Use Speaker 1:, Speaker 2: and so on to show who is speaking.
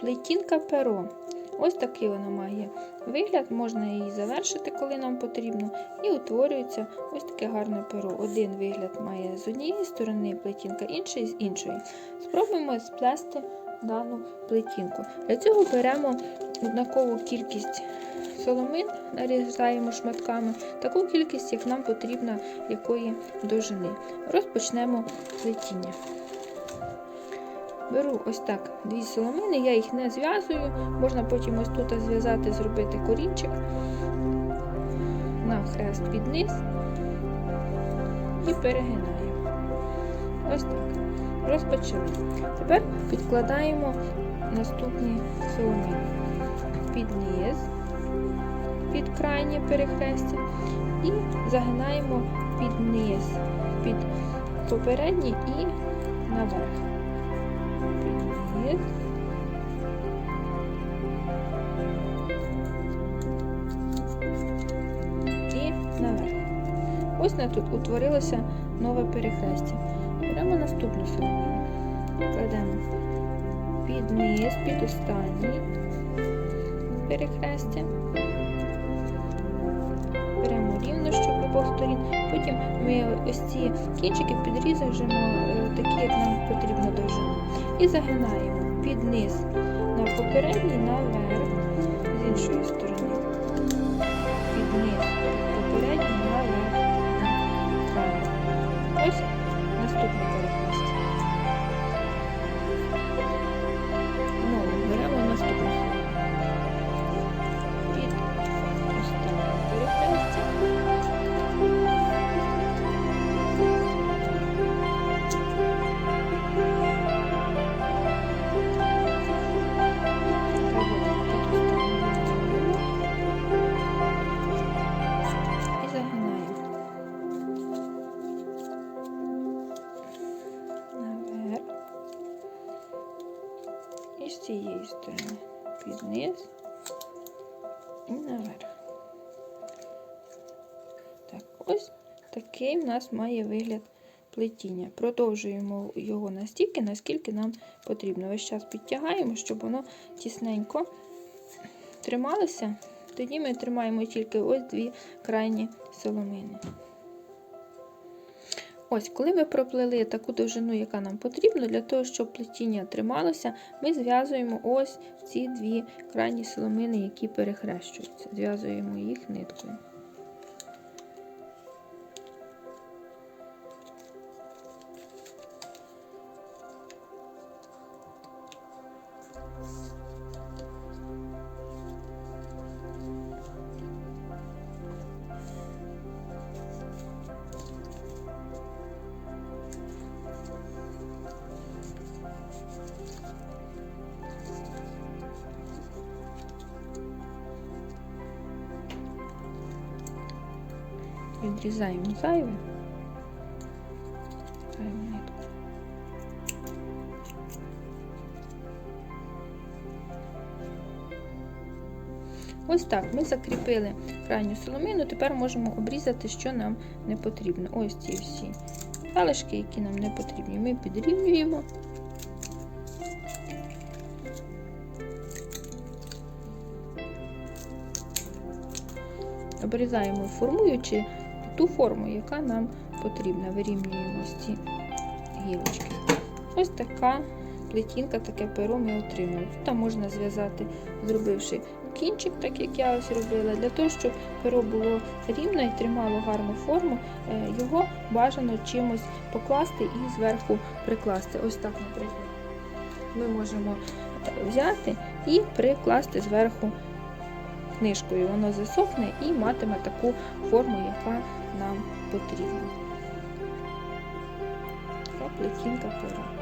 Speaker 1: плетінка перо. Ось такий вона має вигляд, можна її завершити, коли нам потрібно, і утворюється ось таке гарне перо. Один вигляд має з однієї сторони плетінка, інший з іншої. Спробуємо сплести дану плетінку. Для цього беремо однакову кількість соломин, нарізаємо шматками, таку кількість, як нам потрібна якої довжини. Розпочнемо плетіння. Беру ось так дві соломини, я їх не зв'язую, можна потім ось тут зв'язати, зробити корінчик на хрест під низ і перегинаю. Ось так. Розпочали. Тепер підкладаємо наступні соломини під низ, під крайнє перехрестя і загинаємо під низ, під попередній і наверх. І наверх. Ось на тут утворилося нове перехрестя. Беремо наступну соломину. Кладемо під низ, під останній перехрестя. Беремо рівно, щоб обох сторін. Потім ми ось ці кінчики підрізаємо такі, як нам потрібно довжину. І загинаємо під низ на попередній наверх з іншої сторони. З цієї сторони під низ і наверх. Так, ось такий в нас має вигляд плетіння. Продовжуємо його настільки, наскільки нам потрібно. Весь час підтягаємо, щоб воно тісненько трималося. Тоді ми тримаємо тільки ось дві крайні соломини. Ось, коли ми проплели таку довжину, яка нам потрібна, для того, щоб плетіння трималося, ми зв'язуємо ось ці дві крайні соломини, які перехрещуються. Зв'язуємо їх ниткою. Відрізаємо зайве. Зайву. Ось так ми закріпили крайню соломину, тепер можемо обрізати, що нам не потрібно. Ось ці всі залишки, які нам не потрібні, ми підрівнюємо. Обрізаємо формуючи ту форму, яка нам потрібна. Вирівнюємо ці гілочки. Ось така плетінка, таке перо ми отримали. Тут можна зв'язати, зробивши кінчик, так як я ось робила, для того, щоб перо було рівне і тримало гарну форму, е, його бажано чимось покласти і зверху прикласти. Ось так, наприклад, ми можемо е, взяти і прикласти зверху книжкою. Воно засохне і матиме таку форму, яка нам потрібна. Така плетінка пера.